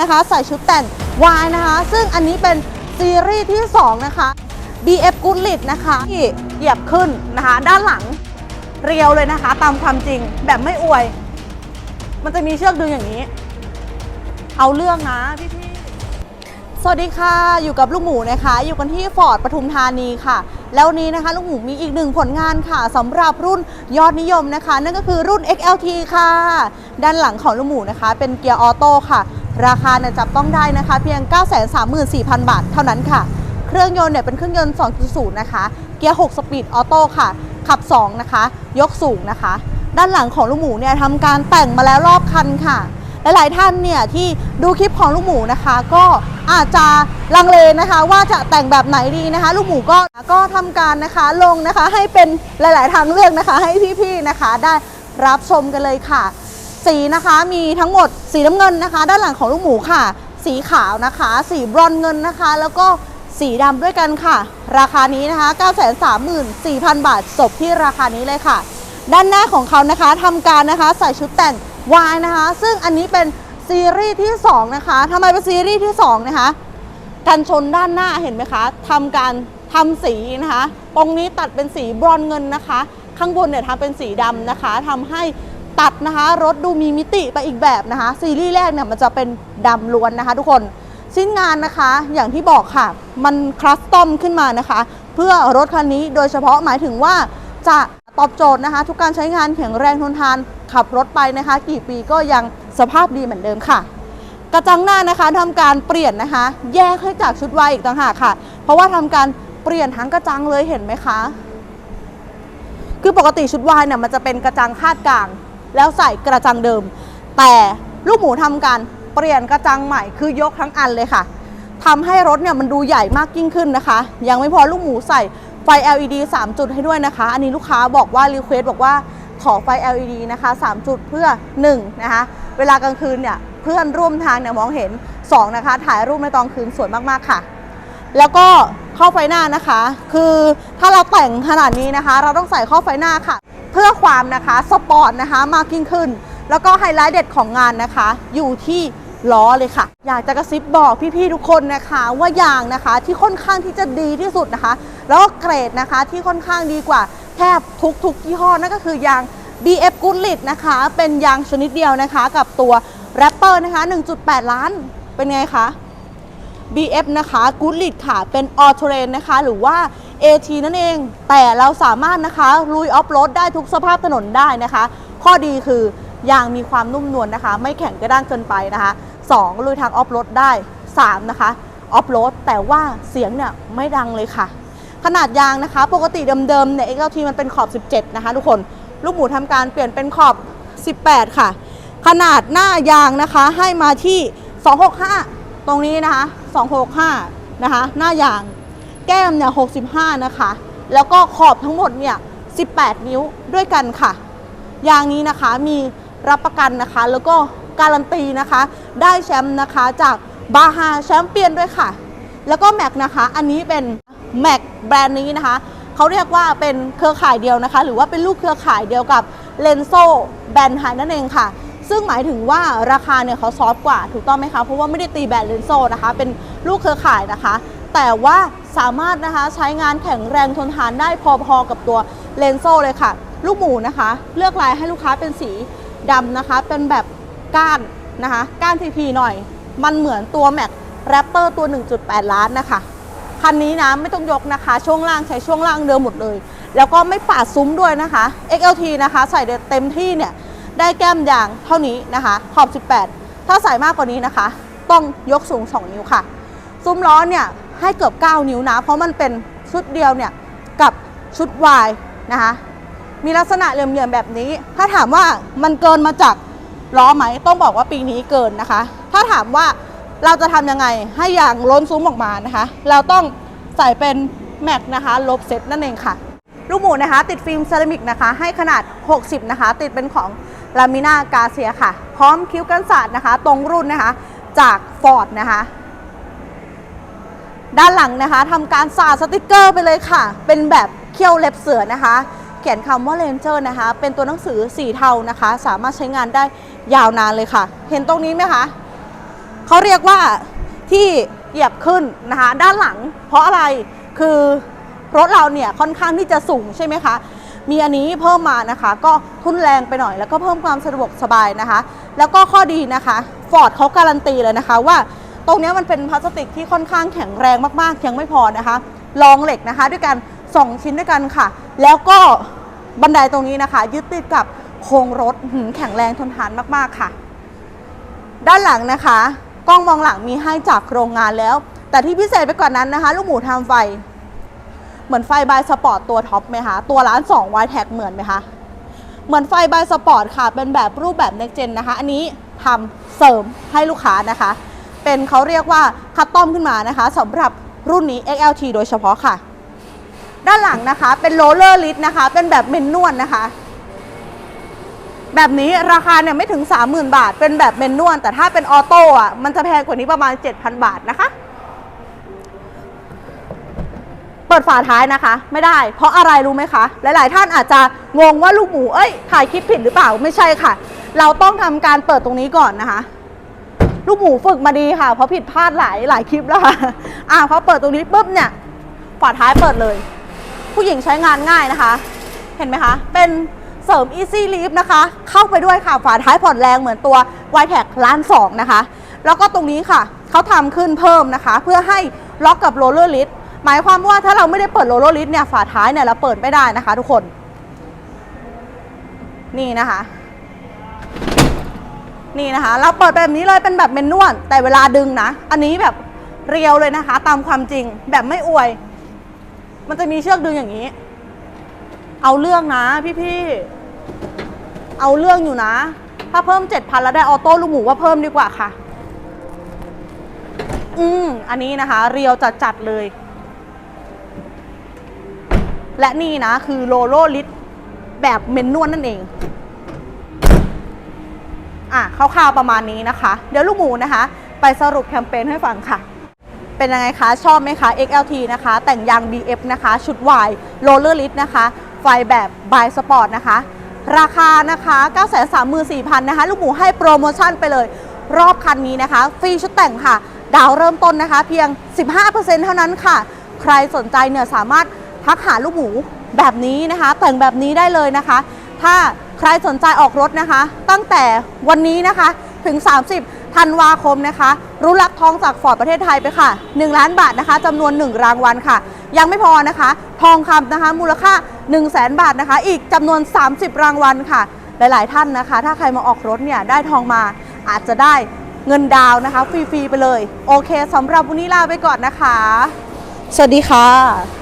นะคะ ใส่ชุดแต่ง Y นะคะ ซึ่งอันนี้เป็นซีรีส์ที่ 2 นะคะ BF Good l i t นะคะที่เหยียบขึ้นนะคะ ด้านหลังเรียวเลยนะคะ ตามความจริงแบบไม่อวย มันจะมีเชือกดึงอย่างนี้ เอาเรื่องนะพี่พี่สวัสดีค่ะ อยู่กับลูกหมูนะคะ อยู่กันที่ฟอร์ดปทุมธานีค่ะ แล้วนนี้นะคะ ลูกหมูมีอีกหนึ่งผลงานค่ะสำหรับรุ่นยอดนิยมนะคะ นั่นก็คือรุ่น XLT ค่ะ ด้านหลังของลูกหมูนะคะ เป็นเกียร์ออโต้ค่ะ ราคาเนี่ยจับต้องได้นะคะ เพียง 934,000 บาทเท่านั้นค่ะ เครื่องยนต์เนี่ยเป็นเครื่องยนต์ 2.0 นะคะ เกียร์ 6 สปีดออโต้ค่ะ ขับ 2 นะคะ ยกสูงนะคะ ด้านหลังของลูกหมูเนี่ยทำการแต่งมาแล้วรอบคันค่ะ หลายๆท่านเนี่ยที่ดูคลิปของลูกหมูนะคะ ก็อาจจะลังเลนะคะ ว่าจะแต่งแบบไหนดีนะคะ ลูกหมูก็ก็ทำการนะคะลงนะคะให้เป็นหลาย ๆ ทางเลือกนะคะ ให้พี่ ๆ นะคะ ได้รับชมกันเลยค่ะ สีนะคะมีทั้งหมดสีน้ำเงินนะคะ ด้านหลังของลูกหมูค่ะ สีขาวนะคะ สีบรอนเงินนะคะ แล้วก็สีดำด้วยกันค่ะ ราคานี้นะคะ 934,000 บาทจบที่ราคานี้เลยค่ะ ด้านหน้าของเขานะคะทำการนะคะใส่ชุดแต่ง Y นะคะ ซึ่งอันนี้เป็นซีรีส์ที่ 2 นะคะทำไมเป็นซีรีส์ที่ 2 นะคะ กันชนด้านหน้าเห็นไหมคะทำการทำสีนะคะ ตรงนี้ตัดเป็นสีบรอนเงินนะคะ ข้างบนเนี่ยทำเป็นสีดำนะคะทำให้ ตัดนะคะ รถดูมีมิติไปอีกแบบนะคะ ซีรีส์แรกเนี่ยมันจะเป็นดำล้วนนะคะ ทุกคนชิ้นงานนะคะอย่างที่บอกค่ะ มันคลัสตอมขึ้นมานะคะ เพื่อรถคันนี้โดยเฉพาะหมายถึงว่าจะตอบโจทย์นะคะ ทุกการใช้งานแข็งแรงทนทานขับรถไปนะคะ กี่ปีก็ยังสภาพดีเหมือนเดิมค่ะ กระจังหน้านะคะทำการเปลี่ยนนะคะ แยกให้จากชุดวายอีกต่างหากค่ะ เพราะว่าทำการเปลี่ยนทั้งกระจังเลยเห็นไหมคะ คือปกติชุดวายเนี่ยมันจะเป็นกระจังคาดกลาง แล้วใส่กระจังเดิม แต่ลูกหมูทำการเปลี่ยนกระจังใหม่คือยกทั้งอันเลยค่ะทำให้รถเนี่ยมันดูใหญ่มากยิ่งขึ้นนะคะ ยังไม่พอลูกหมูใส่ไฟ LED 3 จุดให้ด้วยนะคะ อันนี้ลูกค้าบอกว่ารีเควสบอกว่าขอไฟ LED นะคะ 3 จุดเพื่อ 1 นะคะ เวลากลางคืนเนี่ยเพื่อนร่วมทางเนี่ยมองเห็น 2 นะคะ ถ่ายรูปในตอนคืนสวยมากๆค่ะ แล้วก็ข้อไฟหน้านะคะ คือถ้าเราแต่งขนาดนี้นะคะ เราต้องใส่ข้อไฟหน้าค่ะ เพื่อความนะคะสปอร์ตนะคะมากยิ่งขึ้น แล้วก็ไฮไลท์เด็ดของงานนะคะ อยู่ที่ล้อเลยค่ะ อยากจะกระซิบบอกพี่ๆทุกคนนะคะว่ายางนะคะที่ค่อนข้างที่จะดีที่สุดนะคะ แล้วก็เกรดนะคะที่ค่อนข้างดีกว่าแทบทุกๆยี่ห้อนั่นก็คือยาง BF g o o d l i t นะคะ เป็นยางชนิดเดียวนะคะ กับตัว Rapper นะคะ 1.8 ล้านเป็นไงคะ BF นะคะ g o o d l i t ค่ะเป็น All Terrain นะคะ หรือว่า AT นั่นเอง แต่เราสามารถนะคะลุยออฟโรดได้ทุกสภาพถนนได้นะคะ ข้อดีคือยางมีความนุ่มนวลนะคะ ไม่แข็งกระด้างเกินไปนะคะ 2 ลุยทางออฟโรดได้ 3 นะคะออฟโรดแต่ว่าเสียงเนี่ยไม่ดังเลยค่ะ ขนาดยางนะคะ ปกติเดิมๆเนี่ย XLT มันเป็นขอบ 17 นะคะทุกคนลูกหมูทำการเปลี่ยนเป็นขอบ 18 ค่ะ ขนาดหน้ายางนะคะให้มาที่ 265 ตรงนี้นะคะ 265 นะคะ หน้ายาง แก้มเนี่ย65 นะคะ แล้วก็ขอบทั้งหมดเนี่ย 18 นิ้วด้วยกันค่ะ ยางนี้นะคะมีรับประกันนะคะ แล้วก็การันตีนะคะ ได้แชมป์นะคะจากบาฮาแชมเปี้ยนด้วยค่ะ แล้วก็แม็กนะคะ อันนี้เป็นแม็กแบรนด์นี้นะคะ เขาเรียกว่าเป็นเครือข่ายเดียวนะคะ หรือว่าเป็นลูกเครือข่ายเดียวกับเลนโซแบรนด์ไฮนั่นเองค่ะ ซึ่งหมายถึงว่าราคาเนี่ยเขาซอฟต์กว่าถูกต้องไหมคะ เพราะว่าไม่ได้ตีแบรนด์เลนโซนะคะ เป็นลูกเครือข่ายนะคะ แต่ว่าสามารถนะคะใช้งานแข็งแรงทนทานได้พอๆกับตัวเลนโซ่เลยค่ะ ลูกหมูนะคะ เลือกลายให้ลูกค้าเป็นสีดำนะคะ เป็นแบบก้านนะคะก้านทีๆหน่อย มันเหมือนตัวแม็กแรปเปอร์ตัว 1.8 ล้านนะคะคันนี้นะไม่ต้องยกนะคะ ช่วงล่างใช้ช่วงล่างเดิมหมดเลย แล้วก็ไม่ปาดซุ้มด้วยนะคะ XLT นะคะใส่เต็มที่เนี่ยได้แก้มยางเท่านี้นะคะขอบ 18 ถ้าใส่มากกว่านี้นะคะ ต้องยกสูง 2 นิ้วค่ะ ซุ้มล้อเนี่ย ให้เกือบ 9 นิ้วนะ เพราะมันเป็นชุดเดียวเนี่ยกับชุด Y นะคะมีลักษณะเหลี่ยมๆแบบนี้ ถ้าถามว่ามันเกินมาจากล้อไหมต้องบอกว่าปีนี้เกินนะคะ ถ้าถามว่าเราจะทำยังไงให้อย่างล้นซุ้มออกมานะคะ เราต้องใส่เป็นแม็กนะคะลบเซตนั่นเองค่ะ ลูกหมูนะคะ ติดฟิล์มเซรามิกนะคะ ให้ขนาด 60 นะคะ ติดเป็นของลามิน่ากาเซียค่ะ พร้อมคิ้วกันศาสตร์นะคะ ตรงรุ่นนะคะ จากฟอร์ดนะคะ ด้านหลังนะคะทำการสาดสติกเกอร์ไปเลยค่ะ เป็นแบบเขี้ยวเล็บเสือนะคะ เขียนคำว่าเลนเจอร์นะคะ เป็นตัวหนังสือสีเทานะคะ สามารถใช้งานได้ยาวนานเลยค่ะ เห็นตรงนี้ไหมคะเขาเรียกว่าที่เหยียบขึ้นนะคะ ด้านหลัง เพราะอะไรคือรถเราเนี่ยค่อนข้างที่จะสูงใช่ไหมคะมีอันนี้เพิ่มมานะคะ ก็ทุนแรงไปหน่อย แล้วก็เพิ่มความสะดวกสบายนะคะ แล้วก็ข้อดีนะคะฟอร์ดเขาการันตีเลยนะคะว่า ตรงนี้มันเป็นพลาสติกที่ค่อนข้างแข็งแรงมากๆยังไม่พอนะคะรองเหล็กนะคะ ด้วยกัน 2 ชิ้นด้วยกันค่ะ แล้วก็บันไดตรงนี้นะคะ ยึดติดกับโครงรถแข็งแรงทนทานมากๆค่ะ ด้านหลังนะคะกล้องมองหลังมีให้จากโรงงานแล้ว แต่ที่พิเศษไปกว่านั้นนะคะ ลูกหมูทำไฟ เหมือนไฟบายสปอร์ตตัวท็อปไหมคะ ตัวร้าน2 y t แท็กเหมือนไหมคะเหมือนไฟบายสปอร์ตค่ะ เป็นแบบรูปแบบ next gen นะคะ อันนี้ทำเสริมให้ลูกค้านะคะ เป็นเขาเรียกว่าคัสตอมขึ้นมานะคะสำหรับรุ่นนี้ XLT โดยเฉพาะค่ะ ด้านหลังนะคะเป็นโรลเลอร์ลิสนะคะ เป็นแบบเมนนวลนะคะ แบบนี้ราคาเนี่ยไม่ถึง 30,000 บาท เป็นแบบเมนนวลแต่ถ้าเป็นออโต้อะมันจะแพงกว่านี้ประมาณ 7,000 บาทนะคะ เปิดฝาท้ายนะคะ ไม่ได้ เพราะอะไรรู้ไหมคะ หลาย ๆ ท่านอาจจะงงว่าลูกหมูเอ้ยถ่ายคลิปผิดหรือเปล่าไม่ใช่ค่ะ เราต้องทำการเปิดตรงนี้ก่อนนะคะ ลูกหมูฝึกมาดีค่ะ เพราะผิดพลาดหลายหลายคลิปแล้วค่ะอ่าพอเปิดตรงนี้ปุ๊บเนี่ยฝาท้ายเปิดเลย ผู้หญิงใช้งานง่ายนะคะ เห็นไหมคะ เป็นเสริม Easy Lift นะคะ เข้าไปด้วยค่ะ ฝาท้ายผ่อนแรงเหมือนตัว y t e c ล้านสองนะคะ แล้วก็ตรงนี้ค่ะ เขาทำขึ้นเพิ่มนะคะ เพื่อให้ล็อกกับโรลเลอร์ลิสหมายความว่าถ้าเราไม่ได้เปิดโรลเลอร์ลิสเนี่ย ฝาท้ายเนี่ยเราเปิดไม่ได้นะคะ ทุกคน นี่นะคะ นี่นะคะ เราเปิดแบบนี้เลยเป็นแบบเมนนวลแต่เวลาดึงนะ อันนี้แบบเรียวเลยนะคะ ตามความจริงแบบไม่อวย มันจะมีเชือกดึงอย่างนี้ เอาเรื่องนะพี่ๆเอาเรื่องอยู่นะ ถ้าเพิ่ม7,000แล้วได้ออโต้ลูกหมูว่าเพิ่มดีกว่าค่ะ อืมอันนี้นะคะ เรียวจัดๆเลย และนี่นะคือโลโลลิตแบบเมนนวลนั่นเอง อะคร่าวๆประมาณนี้นะคะ เดี๋ยวลูกหมูนะคะ ไปสรุปแคมเปญให้ฟังค่ะ เป็นยังไงคะ ชอบไหมคะ XLT นะคะ แต่งยาง BF นะคะ ชุด Y Roller Lid นะคะ ไฟแบบ by Sport นะคะ ราคานะคะ 934,000 นะคะ ลูกหมูให้โปรโมชั่นไปเลย รอบคันนี้นะคะ ฟรีชุดแต่งค่ะ ดาวเริ่มต้นนะคะ เพียง 15%เท่านั้นค่ะ ใครสนใจเนี่ยสามารถทักหาลูกหมูแบบนี้นะคะ แต่งแบบนี้ได้เลยนะคะ ถ้า ใครสนใจออกรถนะคะ ตั้งแต่วันนี้นะคะถึง 30ธันวาคมนะคะ รู้รับทองจากฟอร์ดประเทศไทยไปค่ะ 1 ล้านบาทนะคะจำนวน 1 รางวัลค่ะ ยังไม่พอนะคะ ทองคำนะคะ มูลค่า 1 0 0 0 0แบาทนะคะ อีกจำนวน 30 รางวัลค่ะ หลาย ๆ ท่านนะคะ ถ้าใครมาออกรถเนี่ยได้ทองมาอาจจะได้เงินดาวน์นะคะฟรี ๆ ไปเลย โอเคสำหรับวันนี้ลาไปก่อนนะคะ สวัสดีค่ะ